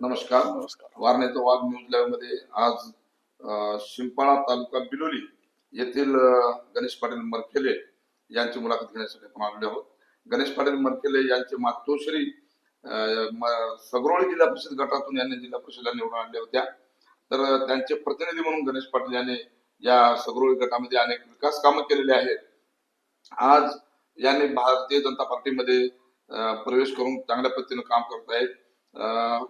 नमस्कार. नमस्कार. वारणेचा वाघ न्यूज लाईव्हमध्ये आज शिंपाळा तालुका बिलोली येथील गणेश पाटील मरखेले यांची मुलाखत घेण्यासाठी आपण आलेलो आहोत. गणेश पाटील मरखेले यांचे मातोश्री सगरोळी जिल्हा परिषद गटातून यांनी जिल्हा परिषदला निवडून आणल्या होत्या. तर त्यांचे प्रतिनिधी म्हणून गणेश पाटील यांनी या सगरोळी गटामध्ये अनेक विकास कामं केलेली आहेत. आज यांनी भारतीय जनता पार्टीमध्ये प्रवेश करून चांगल्या पद्धतीने काम करत आहेत अ,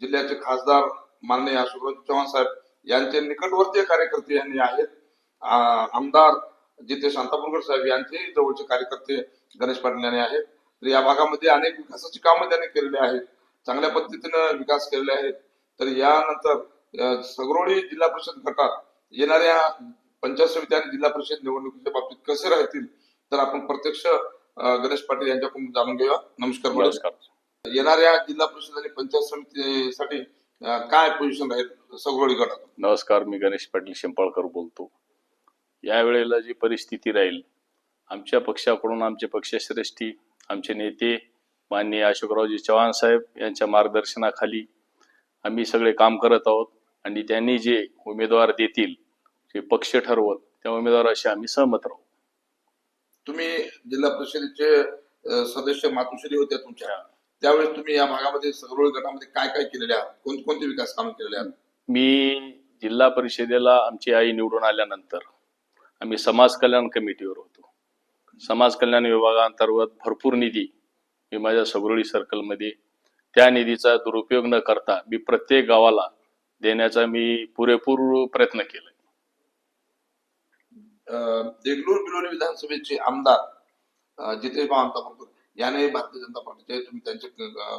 जिल्ह्याचे खासदार माननीय अशोकराव चव्हाण साहेब यांचे निकटवर्तीय कार्यकर्ते यांनी आहेत. आमदार जिथे शांतापूरकर साहेब यांचे जवळचे कार्यकर्ते गणेश पाटील यांनी आहेत. तर या भागामध्ये अनेक विकासाची कामं त्यांनी केलेली आहेत. चांगल्या पद्धतीनं विकास केलेले आहेत. तर यानंतर सगरोळी जिल्हा परिषद गटात येणाऱ्या पंचायत समिती आणि जिल्हा परिषद निवडणुकीच्या बाबतीत कसे राहतील तर आपण प्रत्यक्ष गणेश पाटील यांच्याकडून जाणून घेऊया. नमस्कार नमस्कार. येणाऱ्या जिल्हा परिषद आणि पंचायत समितीसाठी काय पोझिशन राहील सगळी गटात नमस्कार मी गणेश पाटील शिंपाळकर बोलतो. यावेळेला जी परिस्थिती राहील आमच्या पक्षाकडून आमचे पक्षश्रेष्ठी आमचे नेते माननीय अशोकरावजी चव्हाण साहेब यांच्या मार्गदर्शनाखाली आम्ही सगळे काम करत आहोत आणि त्यांनी जे उमेदवार देतील जे पक्ष ठरवत त्या उमेदवाराशी आम्ही सहमत राहू. तुम्ही जिल्हा परिषदेचे सदस्य मातुश्री होत्या तुमच्या. त्यावेळेस तुम्ही या भागामध्ये सगळी गटामध्ये काय काय केलेले आहात? कोणकोणते विकास कामं केलेले आहात? मी जिल्हा परिषदेला आमची आई निवडून आल्यानंतर आम्ही समाज कल्याण कमिटीवर होतो. समाज कल्याण विभागाअंतर्गत भरपूर निधी मी माझ्या सगरोळी सर्कलमध्ये त्या निधीचा दुरुपयोग न करता मी प्रत्येक गावाला देण्याचा मी पुरेपूर प्रयत्न केला अं, देगलूर बिलोली विधानसभेचे आमदार जितेश अंतापूरकर याने भारतीय जनता पार्टीचे तुम्ही त्यांचे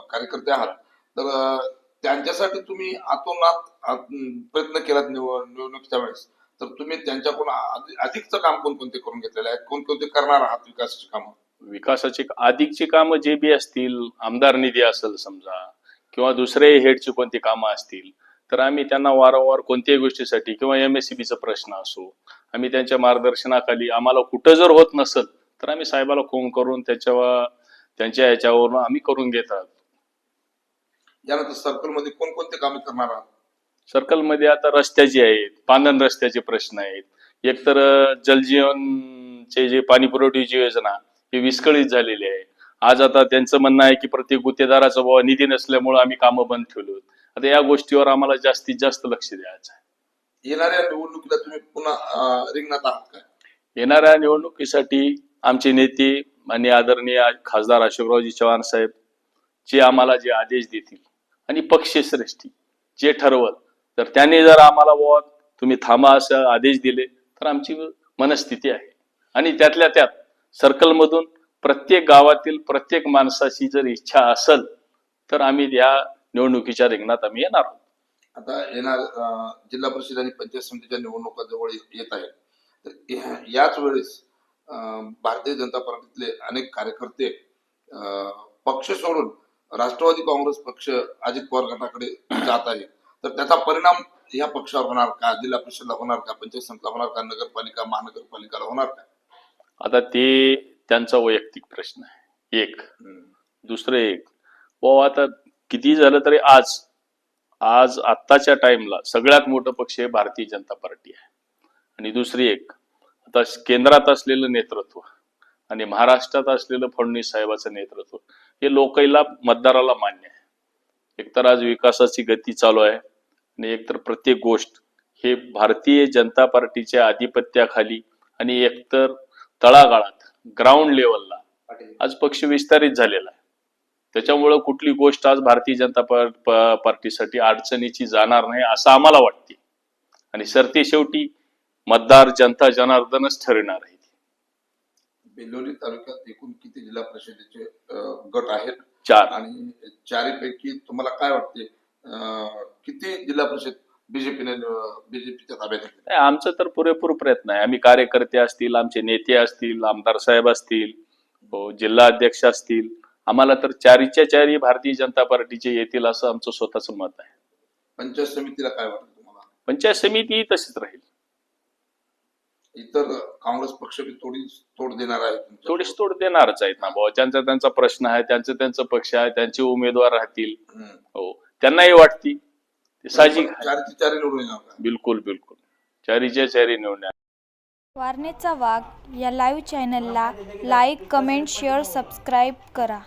कार्यकर्ते आहात. तर त्यांच्यासाठी तुम्ही आतोनात प्रयत्न केलात निव- निवडणुकीच्या वेळेस. तर तुम्ही त्यांच्याकडून अधिकच अधिकचं काम कोणकोणते करून घेतलेले आहेत कोणकोणते करणार आहात विकासाची कामं? विकासाची अधिकची कामं जे बी असतील आमदार निधी असेल समजा किंवा दुसरे हेडची कोणती कामं असतील तर आम्ही त्यांना वारंवार कोणत्याही गोष्टीसाठी किंवा एम एस सी बीचा प्रश्न असो आम्ही त्यांच्या मार्गदर्शनाखाली आम्हाला कुठं जर होत नसेल तर आम्ही साहेबाला फोन करून त्याच्या त्यांच्या याच्यावरून आम्ही करून घेत आहोत. यानंतर सर्कलमध्ये कोणकोणते कामे करणार आहात? सर्कलमध्ये आता रस्त्याचे आहेत पांदन रस्त्याचे प्रश्न आहेत. एकतर जलजीवनचे जे पाणी पुरवठ्याची योजना ही विस्कळीत झालेली आहे. आज आता त्यांचं म्हणणं आहे की प्रत्येक गुत्तेदाराचा बाबा निधी नसल्यामुळे आम्ही कामं बंद ठेवलो आता या गोष्टीवर आम्हाला जास्तीत जास्त लक्ष द्यायचं आहे. येणाऱ्या निवडणुकीला तुम्ही पुन्हा रिंगणात आहात काय येणाऱ्या निवडणुकीसाठी आमचे नेते आणि आदरणीय खासदार अशोकरावजी चव्हाण साहेब जे आम्हाला जे आदेश देतील आणि पक्षश्रेष्ठी जे ठरवल तर त्याने जर आम्हाला व तुम्ही थांबा असं आदेश दिले तर आमची मनस्थिती आहे. आणि त्यातल्या त्यात सर्कलमधून प्रत्येक गावातील प्रत्येक माणसाची जर इच्छा असेल तर आम्ही या निवडणुकीच्या रिंगणात आम्ही येणार आहोत. आता येणार जिल्हा परिषद आणि पंचायत समितीच्या निवडणुका जवळ येत आहेत. तर याच वेळेस भारतीय जनता पार्टीतले अनेक कार्यकर्ते पक्ष सोडून राष्ट्रवादी काँग्रेस पक्ष अजित पवार गटाकडे जात आहे. तर त्याचा परिणाम या पक्षावर होणार का? जिल्हा परिषदला होणार का? पंचायत समितीला होणार का? नगरपालिका महानगरपालिकाला होणार का? आता ते त्यांचा वैयक्तिक प्रश्न आहे. एक. दुसरं एक. व आता किती झालं तरी आज आज आत्ताच्या टाइमला सगळ्यात मोठं पक्ष हे भारतीय जनता पार्टी आहे. आणि दुसरी एक. आता केंद्रात असलेलं नेतृत्व आणि महाराष्ट्रात असलेलं फडणवीस साहेबाचं नेतृत्व हे लोकांना मतदाराला मान्य आहे. एकतर आज विकासाची गती चालू आहे आणि एकतर प्रत्येक गोष्ट हे भारतीय जनता पार्टीच्या आधिपत्याखाली आणि एकतर तळागाळात ग्राउंड लेवलला आज पक्ष विस्तारित झालेला आहे. त्याच्यामुळं कुठली गोष्ट आज भारतीय जनता पार्टीसाठी अडचणीची जाणार नाही असं आम्हाला वाटते. आणि सरते शेवटी मतदार जनता जनार्दनच ठरविणार आहे. बेल्लोरी तालुक्यात एकूण किती जिल्हा परिषदेचे गट आहेत? चार. आणि चारीपैकी तुम्हाला काय वाटते किती जिल्हा परिषद बीजेपीने बीजेपीच्या ताब्यात आमचं तर पुरेपूर प्रयत्न आहे. आम्ही कार्यकर्ते असतील आमचे नेते असतील आमदार साहेब असतील हो, जिल्हा अध्यक्ष असतील. आम्हाला तर चारीच्या चारी भारतीय जनता पार्टीचे येतील असं आमचं स्वतःचं मत आहे. पंचायत समितीला काय वाटतं तुम्हाला? पंचायत समिती तशीच राहील. इतर काँग्रेस पक्ष बी थोडी तोड देणार आहे तुमच्या थोडीच तोड देणारच आहेत ना बाबा ज्यांचा त्यांचा प्रश्न आहे त्यांचं त्यांचं पक्ष आहे त्यांचे उमेदवार राहतील. हो. त्यांनाही वाटती. साहजिक आहे. चारची चारी निवडून येणार बिलकुल बिलकुल. चारीच्या चारी निवडण्या वारणेचा वाघ या लाईव्ह चॅनलला लाईक कमेंट शेअर सबस्क्राईब करा.